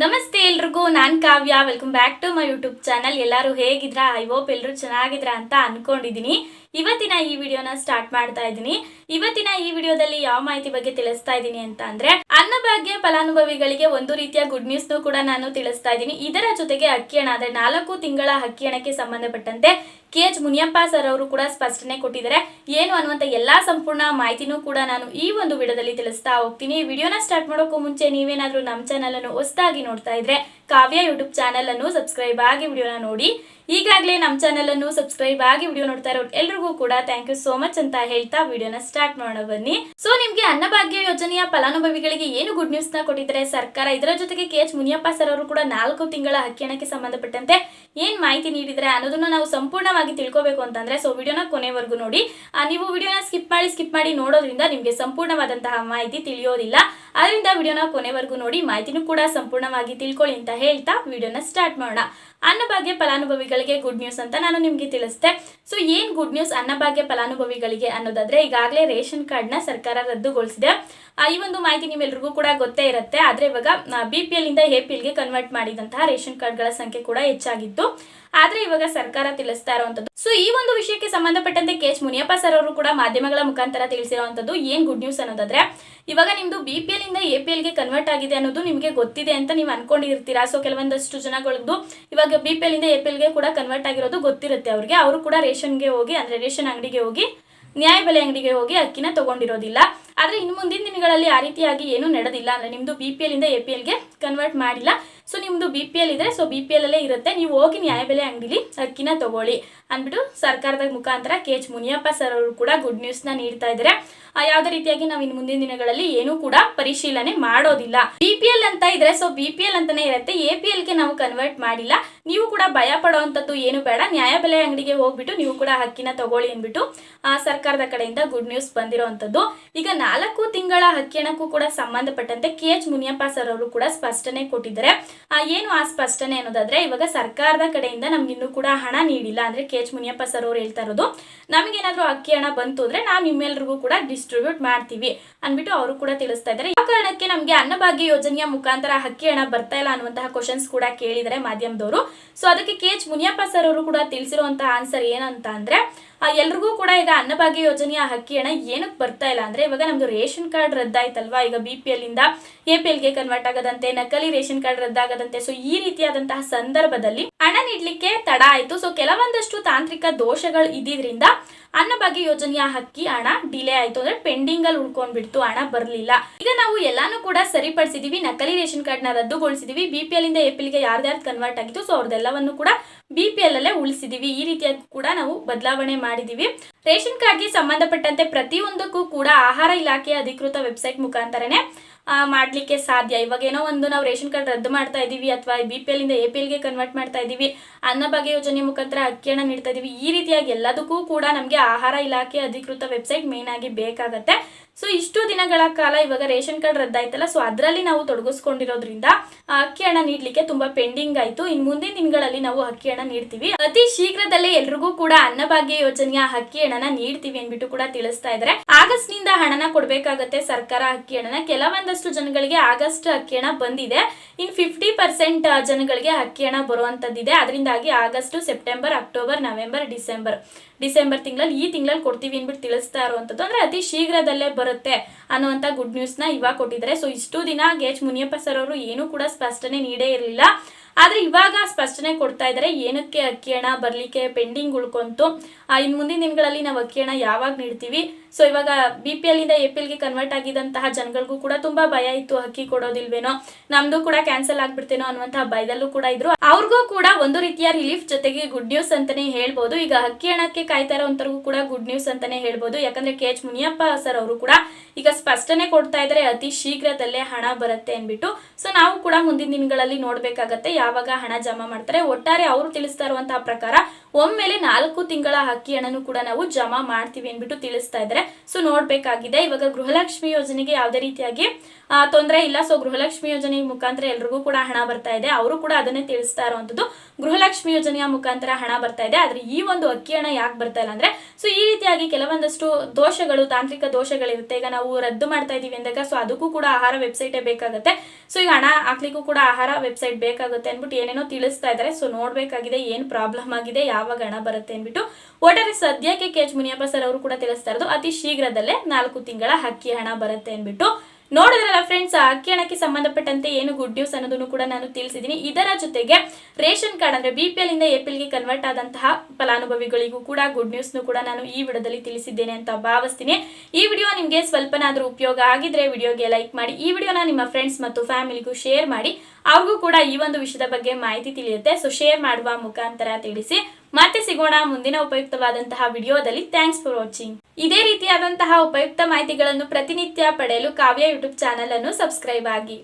ನಮಸ್ತೆ ಎಲ್ರಿಗೂ, ನಾನ್ Kavya. Welcome back to my YouTube channel ಎಲ್ಲರೂ ಹೇಗಿದ್ರಾ? ಐ ಹೋಪ್ ಎಲ್ಲರೂ ಚೆನ್ನಾಗಿದ್ರಾ ಅಂತ ಅನ್ಕೊಂಡಿದೀನಿ. ಇವತ್ತಿನ ಈ ವಿಡಿಯೋನ ಸ್ಟಾರ್ಟ್ ಮಾಡ್ತಾ ಇದ್ದೀನಿ ಇವತ್ತಿನ ಈ ವಿಡಿಯೋದಲ್ಲಿ ಯಾವ ಮಾಹಿತಿ ಬಗ್ಗೆ ತಿಳಿಸ್ತಾ ಇದ್ದೀನಿ ಅಂತ ಅಂದ್ರೆ, ಅನ್ನಭಾಗ್ಯ ಫಲಾನುಭವಿಗಳಿಗೆ ಒಂದು ರೀತಿಯ ಗುಡ್ ನ್ಯೂಸ್ ಕೂಡ ನಾನು ತಿಳಿಸ್ತಾ ಇದ್ದೀನಿ ಇದರ ಜೊತೆಗೆ ಅಕ್ಕಿ ಹಣ, ಅಂದ್ರೆ ನಾಲ್ಕು ತಿಂಗಳ ಅಕ್ಕಿ ಹಣಕ್ಕೆ ಸಂಬಂಧಪಟ್ಟಂತೆ ಕೆ ಎಚ್ ಮುನಿಯಪ್ಪ ಸರ್ ಅವರು ಕೂಡ ಸ್ಪಷ್ಟನೆ ಕೊಟ್ಟಿದ್ದಾರೆ. ಏನು ಅನ್ನುವಂತ ಎಲ್ಲಾ ಸಂಪೂರ್ಣ ಮಾಹಿತಿನೂ ಕೂಡ ನಾನು ಈ ಒಂದು ವಿಡಿಯೋದಲ್ಲಿ ತಿಳಿಸ್ತಾ ಹೋಗ್ತೀನಿ. ವಿಡಿಯೋನ ಸ್ಟಾರ್ಟ್ ಮಾಡೋಕ್ಕೂ ಮುಂಚೆ ನೀವೇನಾದ್ರೂ ನಮ್ಮ ಚಾನಲ್ ಅನ್ನು ಹೊಸದಾಗಿ ನೋಡ್ತಾ ಇದ್ರೆ ಕಾವ್ಯ ಯೂಟ್ಯೂಬ್ ಚಾನಲ್ ಅನ್ನು ಸಬ್ಸ್ಕ್ರೈಬ್ ಆಗಿ ವಿಡಿಯೋನ ನೋಡಿ. ಈಗಾಗಲೇ ನಮ್ಮ ಚಾನಲ್ ಅನ್ನು ಸಬ್ಸ್ಕ್ರೈಬ್ ಆಗಿ ವಿಡಿಯೋ ನೋಡ್ತಾ ಇರೋ ಎಲ್ರಿಗೂ ಕೂಡ ಥ್ಯಾಂಕ್ ಯು ಸೋ ಮಚ್ ಅಂತ ಹೇಳ್ತಾ ವಿಡಿಯೋನ ಸ್ಟಾರ್ಟ್ ಮಾಡೋ ಬನ್ನಿ. ಸೊ ನಿಮ್ಗೆ ಅನ್ನಭಾಗ್ಯ ಯೋಜನೆಯ ಫಲಾನುಭವಿಗಳಿಗೆ ಏನು ಗುಡ್ ನ್ಯೂಸ್ನ ಕೊಟ್ಟಿದ್ದಾರೆ? ಸರ್ಕಾರ ಇದರ ಜೊತೆಗೆ ಕೆ ಎಚ್ ಮುನಿಯಪ್ಪ ಸರ್ ಅವರು ಕೂಡ ನಾಲ್ಕು ತಿಂಗಳ ಹಕ್ಕಿಣಕ್ಕೆ ಸಂಬಂಧಪಟ್ಟಂತೆ ಏನ್ ಮಾಹಿತಿ ನೀಡಿದ್ರೆ ಅನ್ನೋದನ್ನ ನಾವು ಸಂಪೂರ್ಣವಾಗಿ ತಿಳ್ಕೊಬೇಕು ಅಂತಂದ್ರೆ ಸೊ ವಿಡಿಯೋನ ಕೊನೆವರೆಗೂ ನೋಡಿ. ನೀವು ವಿಡಿಯೋನ ಸ್ಕಿಪ್ ಮಾಡಿ ಸ್ಕಿಪ್ ಮಾಡಿ ನೋಡೋದ್ರಿಂದ ನಿಮ್ಗೆ ಸಂಪೂರ್ಣವಾದಂತಹ ಮಾಹಿತಿ ತಿಳಿಯೋದಿಲ್ಲ. ಅದರಿಂದ ವಿಡಿಯೋನ ಕೊನೆವರೆಗೂ ನೋಡಿ, ಮಾಹಿತಿನೂ ಕೂಡ ಸಂಪೂರ್ಣವಾಗಿ ತಿಳ್ಕೊಳ್ಳಿ ಅಂತ ಹೇಳ್ತಾ ವಿಡಿಯೋನ ಸ್ಟಾರ್ಟ್ ಮಾಡೋಣ. ಅನ್ನಭಾಗ್ಯ ಫಲಾನುಭವಿಗಳಿಗೆ ಗುಡ್ ನ್ಯೂಸ್ ಅಂತ ನಾನು ನಿಮ್ಗೆ ತಿಳಿಸಿದೆ. ಸೊ ಏನ್ ಗುಡ್ ನ್ಯೂಸ್ ಅನ್ನಭಾಗ್ಯ ಫಲಾನುಭವಿಗಳಿಗೆ ಅನ್ನೋದಾದ್ರೆ ಈಗಾಗಲೇ ರೇಷನ್ ಕಾರ್ಡ್ನ ಸರ್ಕಾರ ರದ್ದುಗೊಳಿಸಿದೆ. ಈ ಒಂದು ಮಾಹಿತಿ ನಿಮ್ಮೆಲ್ರಿಗೂ ಕೂಡ ಗೊತ್ತೇ ಇರುತ್ತೆ. ಆದ್ರೆ ಇವಾಗ ಬಿ ಪಿ ಎಲ್ ಇಂದ ಎ ಪಿ ಎಲ್ಗೆ ಕನ್ವರ್ಟ್ ಮಾಡಿದಂತಹ ರೇಷನ್ ಕಾರ್ಡ್ಗಳ ಸಂಖ್ಯೆ ಕೂಡ ಹೆಚ್ಚಾಗಿತ್ತು ಆದ್ರೆ ಇವಾಗ ಸರ್ಕಾರ ತಿಳಿಸ್ತಾ ಇರುವಂತದ್ದು. ಸೊ ಈ ಒಂದು ವಿಷಯಕ್ಕೆ ಸಂಬಂಧಪಟ್ಟಂತೆ ಕೆ ಎಚ್ ಮುನಿಯಪ್ಪ ಸರ್ ಅವರು ಕೂಡ ಮಾಧ್ಯಮಗಳ ಮುಖಾಂತರ ತಿಳಿಸಿರುವಂತದ್ದು ಏನ್ ಗುಡ್ ನ್ಯೂಸ್ ಅನ್ನೋದಾದ್ರೆ, ಇವಾಗ ನಿಮ್ದು ಬಿ ಪಿ ಎಲ್ ಇಂದ ಎ ಪಿ ಎಲ್ಗೆ ಕನ್ವರ್ಟ್ ಆಗಿದೆ ಅನ್ನೋದು ನಿಮಗೆ ಗೊತ್ತಿದೆ ಅಂತ ನೀವು ಅನ್ಕೊಂಡಿರ್ತೀರಾ? ಸೊ ಕೆಲವೊಂದಷ್ಟು ಜನಗಳದ್ದು ಇವಾಗ ಬಿ ಪಿ ಇಂದ ಎ ಪಿ ಎಲ್ಗೆ ಕೂಡ ಕನ್ವರ್ಟ್ ಆಗಿರೋದು ಗೊತ್ತಿರುತ್ತೆ ಅವ್ರಿಗೆ. ಅವರು ಕೂಡ ರೇಷನ್ಗೆ ಹೋಗಿ, ಅಂದ್ರೆ ರೇಷನ್ ಅಂಗಡಿಗೆ ಹೋಗಿ, ನ್ಯಾಯಬೆಲೆ ಅಂಗಡಿಗೆ ಹೋಗಿ ಅಕ್ಕಿನ ತಗೊಂಡಿರೋದಿಲ್ಲ. ಆದ್ರೆ ಇನ್ನು ಮುಂದಿನ ದಿನಗಳಲ್ಲಿ ಆ ರೀತಿಯಾಗಿ ಏನು ನಡೆದಿಲ್ಲ ಅಂದ್ರೆ ನಿಮ್ದು ಬಿ ಪಿ ಎಲ್ ಇಂದ ಎ ಪಿ ಎಲ್ಗೆ ಕನ್ವರ್ಟ್ ಮಾಡಿಲ್ಲ. ಸೊ ನಿಮ್ದು ಬಿ ಪಿ ಎಲ್ ಇದ್ರೆ ಸೊ ಬಿ ಪಿ ಎಲ್ ಅಲ್ಲೇ ಇರುತ್ತೆ. ನೀವು ಹೋಗಿ ನ್ಯಾಯಬೆಲೆ ಅಂಗಡಿಲಿ ಅಕ್ಕಿನ ತಗೊಳ್ಳಿ. ಅಂದ್ಬಿಟ್ಟು ಸರ್ಕಾರದ ಮುಖಾಂತರ ಕೆ ಎಚ್ ಮುನಿಯಪ್ಪ ಸರ್ ಅವರು ಕೂಡ ಗುಡ್ ನ್ಯೂಸ್ನ ನೀಡ್ತಾ ಇದ್ದಾರೆ ಯಾವುದೇ ರೀತಿಯಾಗಿ ನಾವು ಇನ್ನು ಮುಂದಿನ ದಿನಗಳಲ್ಲಿ ಏನೂ ಕೂಡ ಪರಿಶೀಲನೆ ಮಾಡೋದಿಲ್ಲ. ಬಿ ಪಿ ಎಲ್ ಅಂತ ಇದ್ರೆ ಸೊ ಬಿ ಪಿ ಎಲ್ ಅಂತಾನೆ ಇರುತ್ತೆ. ಎ ಪಿ ಎಲ್ಗೆ ನಾವು ಕನ್ವರ್ಟ್ ಮಾಡಿಲ್ಲ. ನೀವು ಕೂಡ ಭಯ ಪಡುವಂತದ್ದು ಏನು ಬೇಡ. ನ್ಯಾಯಬೆಲೆ ಅಂಗಡಿಗೆ ಹೋಗ್ಬಿಟ್ಟು ನೀವು ಕೂಡ ಹಕ್ಕಿನ ತಗೊಳ್ಳಿ ಅಂದ್ಬಿಟ್ಟು ಸರ್ಕಾರದ ಕಡೆಯಿಂದ ಗುಡ್ ನ್ಯೂಸ್ ಬಂದಿರುವಂತದ್ದು ಈಗ ನಾಲ್ಕು ತಿಂಗಳ ಹಕ್ಕಿ ಹಣಕ್ಕೂ ಕೂಡ ಸಂಬಂಧಪಟ್ಟಂತೆ ಕೆ ಎಚ್ ಮುನಿಯಪ್ಪ ಸರ್ ಅವರು ಕೂಡ ಸ್ಪಷ್ಟನೆ ಕೊಟ್ಟಿದ್ದಾರೆ. ಏನು ಆ ಸ್ಪಷ್ಟನೆ ಅನ್ನೋದಾದ್ರೆ, ಇವಾಗ ಸರ್ಕಾರದ ಕಡೆಯಿಂದ ನಮ್ಗೆ ಇನ್ನೂ ಕೂಡ ಹಣ ನೀಡಿಲ್ಲ ಅಂದ್ರೆ ಕೆ ಎಚ್ ಮುನಿಯಪ್ಪ ಸರ್ ಅವರು ಹೇಳ್ತಾ ಇರೋದು, ನಮಗೇನಾದ್ರೂ ಅಕ್ಕಿ ಹಣ ಬಂತು ಅಂದ್ರೆ ನಾವು ನಿಮ್ಮೆಲ್ರಿಗೂ ಕೂಡ ಡಿಸ್ಟ್ರಿಬ್ಯೂಟ್ ಮಾಡ್ತೀವಿ ಅಂದ್ಬಿಟ್ಟು ಅವರು ಕೂಡ ತಿಳಿಸ್ತಾ ಇದ್ದಾರೆ. ಯಾವ ಕಾರಣಕ್ಕೆ ನಮಗೆ ಅನ್ನಭಾಗ್ಯ ಯೋಜನೆಯ ಮುಖಾಂತರ ಅಕ್ಕಿ ಹಣ ಬರ್ತಾ ಇಲ್ಲ ಅನ್ನುವಂತಹ ಕ್ವಶನ್ಸ್ ಕೂಡ ಕೇಳಿದರೆ ಮಾಧ್ಯಮದವರು. ಸೊ ಅದಕ್ಕೆ ಕೆ ಎಚ್ ಮುನಿಯಪ್ಪ ಸರ್ ಅವರು ಕೂಡ ತಿಳಿಸಿರುವಂತಹ ಆನ್ಸರ್ ಏನಂತ ಅಂದ್ರೆ ಎಲ್ರಿಗೂ ಕೂಡ ಈಗ ಅನ್ನಭಾಗ್ಯ ಯೋಜನೆಯ ಅಕ್ಕಿ ಹಣ ಏನಕ್ಕೆ ಬರ್ತಾ ಇಲ್ಲ ಅಂದ್ರೆ ಇವಾಗ ನಮ್ದು ರೇಷನ್ ಕಾರ್ಡ್ ರದ್ದಾಯ್ತಲ್ವಾ? ಈಗ ಬಿ ಪಿ ಎಲ್ ಇಂದ ಎ ಪಿ ಎಲ್ಗೆ ಕನ್ವರ್ಟ್ ಆಗದಂತೆ, ನಕಲಿ ರೇಷನ್ ಕಾರ್ಡ್ ರದ್ದಾಗದಂತೆ. ಸೊ ಈ ರೀತಿಯಾದಂತಹ ಸಂದರ್ಭದಲ್ಲಿ ಹಣ ನೀಡಲಿಕ್ಕೆ ತಡ ಆಯ್ತು. ಸೊ ಕೆಲವೊಂದಷ್ಟು ತಾಂತ್ರಿಕ ದೋಷಗಳು ಇದ್ದಿದ್ರಿಂದ ಅನ್ನಭಾಗ್ಯ ಯೋಜನೆಯ ಹಕ್ಕಿ ಹಣ ಡಿಲೇ ಆಯ್ತು ಅಂದ್ರೆ ಪೆಂಡಿಂಗ್ ಅಲ್ಲಿ ಉಳ್ಕೊಂಡ್ಬಿಡ್ತು, ಹಣ ಬರಲಿಲ್ಲ. ಈಗ ನಾವು ಎಲ್ಲಾನು ಕೂಡ ಸರಿಪಡಿಸಿದೀವಿ, ನಕಲಿ ರೇಷನ್ ಕಾರ್ಡ್ನ ರದ್ದುಗೊಳಿಸಿದೀವಿ ಬಿ ಪಿ ಇಂದ ಎ ಗೆ ಎಲ್ಗೆ ಕನ್ವರ್ಟ್ ಆಗಿತ್ತು ಸೊ ಅವ್ರದ್ದೆಲ್ಲವನ್ನು ಕೂಡ ಬಿ ಪಿ ಅಲ್ಲೇ ಉಳಿಸಿದೀವಿ. ಈ ರೀತಿಯಾಗಿ ಕೂಡ ನಾವು ಬದಲಾವಣೆ ಮಾಡಿದೀವಿ. ರೇಷನ್ ಕಾರ್ಡ್ಗೆ ಸಂಬಂಧಪಟ್ಟಂತೆ ಪ್ರತಿಯೊಂದಕ್ಕೂ ಕೂಡ ಆಹಾರ ಇಲಾಖೆಯ ಅಧಿಕೃತ ವೆಬ್ಸೈಟ್ ಮುಖಾಂತರನೇ ಮಾಡ್ಲಿಕ್ಕೆ ಸಾಧ್ಯ. ಇವಾಗ ಏನೋ ಒಂದು ನಾವು ರೇಷನ್ ಕಾರ್ಡ್ ರದ್ದು ಮಾಡ್ತಾ ಇದೀವಿ ಅಥವಾ ಬಿ ಪಿ ಎಲ್ ಇಂದ ಎ ಪಿ ಎಲ್ಗೆ ಕನ್ವರ್ಟ್ ಮಾಡ್ತಾ ಇದೀವಿ, ಅನ್ನಭಾಗ್ಯ ಯೋಜನೆ ಮುಖಾಂತರ ಅಕ್ಕಿಯನ್ನ ನೀಡ್ತಾ ಇದೀವಿ. ಈ ರೀತಿಯಾಗಿ ಎಲ್ಲದಕ್ಕೂ ಕೂಡ ನಮಗೆ ಆಹಾರ ಇಲಾಖೆ ಅಧಿಕೃತ ವೆಬ್ಸೈಟ್ ಮೇನ್ ಆಗಿ ಬೇಕಾಗತ್ತೆ. ಸೊ ಇಷ್ಟು ದಿನಗಳ ಕಾಲ ಇವಾಗ ರೇಷನ್ ಕಾರ್ಡ್ ರದ್ದಾಯ್ತಲ್ಲ ಸೊ ಅದರಲ್ಲಿ ನಾವು ತೊಡಗಿಸ್ಕೊಂಡಿರೋದ್ರಿಂದ ಅಕ್ಕಿ ಹಣ ನೀಡ್ಲಿಕ್ಕೆ ತುಂಬಾ ಪೆಂಡಿಂಗ್ ಆಯ್ತು. ಇನ್ ಮುಂದಿನ ದಿನಗಳಲ್ಲಿ ನಾವು ಅಕ್ಕಿ ಹಣ ನೀಡ್ತೀವಿ. ಅತಿ ಶೀಘ್ರದಲ್ಲೇ ಎಲ್ರಿಗೂ ಕೂಡ ಅನ್ನಭಾಗ್ಯ ಯೋಜನೆಯ ಅಕ್ಕಿ ಹಣನ ನೀಡ್ತೀವಿ ಅಂದ್ಬಿಟ್ಟು ಕೂಡ ತಿಳಿಸ್ತಾ ಇದ್ದಾರೆ ಆಗಸ್ಟ್ನಿಂದ ಹಣನ ಕೊಡ್ಬೇಕಾಗತ್ತೆ ಸರ್ಕಾರ ಅಕ್ಕಿ ಹಣನ. ಕೆಲವೊಂದಷ್ಟು ಜನಗಳಿಗೆ ಆಗಸ್ಟ್ ಅಕ್ಕಿ ಹಣ ಬಂದಿದೆ. ಇನ್ ಫಿಫ್ಟಿ ಪರ್ಸೆಂಟ್ ಜನಗಳಿಗೆ ಅಕ್ಕಿ ಹಣ ಬರುವಂತದ್ದಿದೆ. ಅದರಿಂದಾಗಿ August, September, October, November, December December ತಿಂಗಳಲ್ಲಿ ಈ ತಿಂಗಳಲ್ಲಿ ಕೊಡ್ತೀವಿ ಅಂದ್ಬಿಟ್ಟು ತಿಳಿಸ್ತಾ ಇರುವಂಥದ್ದು ಅಂದ್ರೆ ಅತಿ ಶೀಘ್ರದಲ್ಲೇ ಬರುತ್ತೆ ಅನ್ನುವಂತ ಗುಡ್ ನ್ಯೂಸ್ನ ಇವಾಗ ಕೊಟ್ಟಿದ್ದಾರೆ. ಸೊ ಇಷ್ಟು ದಿನ ಗೆ ಎಚ್ ಮುನಿಯಪ್ಪ ಸರ್ ಅವರು ಏನೂ ಕೂಡ ಸ್ಪಷ್ಟನೆ ನೀಡೇ ಇರಲಿಲ್ಲ. ಆದ್ರೆ ಇವಾಗ ಸ್ಪಷ್ಟನೆ ಕೊಡ್ತಾ ಇದ್ದಾರೆ, ಏನಕ್ಕೆ ಅಕ್ಕಿ ಹಣ ಬರ್ಲಿಕ್ಕೆ ಪೆಂಡಿಂಗ್ ಉಳ್ಕೊಂತು? ಇನ್ನು ಇನ್ ಮುಂದಿನ ದಿನಗಳಲ್ಲಿ ನಾವು ಅಕ್ಕಿ ಹಣ ಯಾವಾಗ ನೀಡ್ತೀವಿ? ಸೊ ಇವಾಗ ಬಿ ಪಿ ಎಲ್ ಇಂದ ಎ ಪಿ ಎಲ್ಗೆ ಕನ್ವರ್ಟ್ ಆಗಿದಂತಹ ಜನಗಳಿಗೂ ಕೂಡ ತುಂಬಾ ಭಯ ಇತ್ತು ಅಕ್ಕಿ ಕೊಡೋದಿಲ್ವೇನೋ. ನಮ್ದು ಕೂಡ ಕ್ಯಾನ್ಸಲ್ ಆಗ್ಬಿಡ್ತೇನೋ ಅನ್ನುವಂತಹ ಭಯದಲ್ಲೂ ಕೂಡ ಇದ್ರು. ಅವ್ರಿಗೂ ಕೂಡ ಒಂದು ರೀತಿಯ ರಿಲೀಫ್ ಜೊತೆಗೆ ಗುಡ್ ನ್ಯೂಸ್ ಅಂತಾನೆ ಹೇಳ್ಬೋದು. ಈಗ ಅಕ್ಕಿ ಹಣಕ್ಕೆ ಕಾಯ್ತಾ ಇರೋಂಥವ್ರಿಗೂ ಕೂಡ ಗುಡ್ ನ್ಯೂಸ್ ಅಂತಾನೆ ಹೇಳ್ಬೋದು. ಯಾಕಂದ್ರೆ ಕೆ ಎಚ್ ಮುನಿಯಪ್ಪ ಸರ್ ಅವರು ಕೂಡ ಈಗ ಸ್ಪಷ್ಟನೆ ಕೊಡ್ತಾ ಇದ್ದಾರೆ, ಅತಿ ಶೀಘ್ರದಲ್ಲೇ ಹಣ ಬರುತ್ತೆ ಅಂದ್ಬಿಟ್ಟು. ಸೊ ನಾವು ಕೂಡ ಮುಂದಿನ ದಿನಗಳಲ್ಲಿ ನೋಡ್ಬೇಕಾಗತ್ತೆ ಯಾವಾಗ ಹಣ ಜಮಾ ಮಾಡ್ತಾರೆ ಒಟ್ಟಾರೆ ಅವರು ತಿಳಿಸ್ತಾ ಇರುವಂತಹ ಪ್ರಕಾರ ಒಮ್ಮೆಲೆ ನಾಲ್ಕು ತಿಂಗಳ ಅಕ್ಕಿ ಹಣನು ಕೂಡ ನಾವು ಜಮಾ ಮಾಡ್ತೀವಿ ಅಂದ್ಬಿಟ್ಟು ತಿಳಿಸ್ತಾ ಇದ್ದಾರೆ. ಸೊ ನೋಡ್ಬೇಕಾಗಿದೆ, ಇವಾಗ ಗೃಹಲಕ್ಷ್ಮಿ ಯೋಜನೆಗೆ ಯಾವುದೇ ರೀತಿಯಾಗಿ ತೊಂದರೆ ಇಲ್ಲ. ಸೊ ಗೃಹಲಕ್ಷ್ಮಿ ಯೋಜನೆ ಮುಖಾಂತರ ಎಲ್ರಿಗೂ ಕೂಡ ಹಣ ಬರ್ತಾ ಇದೆ. ಅವರು ಕೂಡ ಅದನ್ನೇ ತಿಳಿಸ್ತಾ ಇರುವಂತದ್ದು ಗೃಹಲಕ್ಷ್ಮಿ ಯೋಜನೆಯ ಮುಖಾಂತರ ಹಣ ಬರ್ತಾ ಇದೆ. ಆದ್ರೆ ಈ ಒಂದು ಅಕ್ಕಿ ಹಣ ಯಾಕೆ ಬರ್ತಾ ಇಲ್ಲ ಅಂದ್ರೆ ಸೊ ಈ ರೀತಿಯಾಗಿ ಕೆಲವೊಂದಷ್ಟು ದೋಷಗಳು, ತಾಂತ್ರಿಕ ದೋಷಗಳಿರುತ್ತೆ. ಈಗ ನಾವು ರದ್ದು ಮಾಡ್ತಾ ಇದೀವಿ ಅಂದಾಗ ಸೊ ಅದಕ್ಕೂ ಕೂಡ ಆಹಾರ ವೆಬ್ಸೈಟೇ ಬೇಕಾಗುತ್ತೆ. ಸೊ ಈಗ ಹಣ ಹಾಕ್ಲಿಕ್ಕೂ ಕೂಡ ಆಹಾರ ವೆಬ್ಸೈಟ್ ಬೇಕಾಗುತ್ತೆ ಅಂದ್ಬಿಟ್ಟು ಏನೇನೋ ತಿಳಿಸ್ತಾ ಇದ್ದಾರೆ. ಸೊ ನೋಡ್ಬೇಕಾಗಿದೆ, ಏನ್ ಪ್ರಾಬ್ಲಮ್ ಆಗಿದೆ ಯಾವಾಗ ಹಣ ಬರುತ್ತೆ ಅಂದ್ಬಿಟ್ಟು ಒಟ್ಟಾರೆ ಸದ್ಯಕ್ಕೆ ಕೆ ಎಚ್ ಮುನಿಯಪ್ಪ ಸರ್ ಅವರು ಕೂಡ ತಿಳಿಸ್ತಾ ಇರೋದು ಅತಿ ಶೀಘ್ರದಲ್ಲೇ ನಾಲ್ಕು ತಿಂಗಳ ಹಕ್ಕಿ ಹಣ ಬರುತ್ತೆ ಅಂದ್ಬಿಟ್ಟು ನೋಡಿದ್ರಲ್ಲ ಫ್ರೆಂಡ್ಸ್ ಅಕ್ಕಿ ಹಣಕ್ಕೆ ಸಂಬಂಧಪಟ್ಟಂತೆ ಏನು ಗುಡ್ ನ್ಯೂಸ್ ಅನ್ನೋದನ್ನು ಕೂಡ ನಾನು ತಿಳಿಸಿದ್ದೀನಿ ಇದರ ಜೊತೆಗೆ ರೇಷನ್ ಕಾರ್ಡ್ ಅಂದ್ರೆ ಬಿ ಪಿ ಎಲ್ ಇಂದ ಎ ಪಿ ಕನ್ವರ್ಟ್ ಆದಂತಹ ಫಲಾನುಭವಿಗಳಿಗೂ ಕೂಡ ಗುಡ್ ನ್ಯೂಸ್ನು ಕೂಡ ನಾನು ಈ ವಿಡಿಯೋದಲ್ಲಿ ತಿಳಿಸಿದ್ದೇನೆ ಅಂತ ಭಾವಿಸ್ತೀನಿ. ಈ ವಿಡಿಯೋ ನಿಮಗೆ ಸ್ವಲ್ಪನಾದ್ರೂ ಉಪಯೋಗ ಆಗಿದ್ರೆ ವಿಡಿಯೋಗೆ ಲೈಕ್ ಮಾಡಿ, ಈ ವಿಡಿಯೋನ ನಿಮ್ಮ ಫ್ರೆಂಡ್ಸ್ ಮತ್ತು ಫ್ಯಾಮಿಲಿಗೂ ಶೇರ್ ಮಾಡಿ, ಅವ್ರಿಗೂ ಕೂಡ ಈ ಒಂದು ವಿಷಯದ ಬಗ್ಗೆ ಮಾಹಿತಿ ತಿಳಿಯುತ್ತೆ. ಸೊ ಶೇರ್ ಮಾಡುವ ಮುಖಾಂತರ ತಿಳಿಸಿ. ಮತ್ತೆ ಸಿಗೋಣ ಮುಂದಿನ ಉಪಯುಕ್ತವಾದಂತಹ ವಿಡಿಯೋದಲ್ಲಿ. ಥ್ಯಾಂಕ್ಸ್ ಫಾರ್ ವಾಚಿಂಗ್ ಇದೇ ರೀತಿಯಾದಂತಹ ಉಪಯುಕ್ತ ಮಾಹಿತಿಗಳನ್ನು ಪ್ರತಿನಿತ್ಯ ಪಡೆಯಲು ಕಾವ್ಯ ಯೂಟ್ಯೂಬ್ ಚಾನಲನ್ನು ಸಬ್ಸ್ಕ್ರೈಬ್ ಆಗಿ.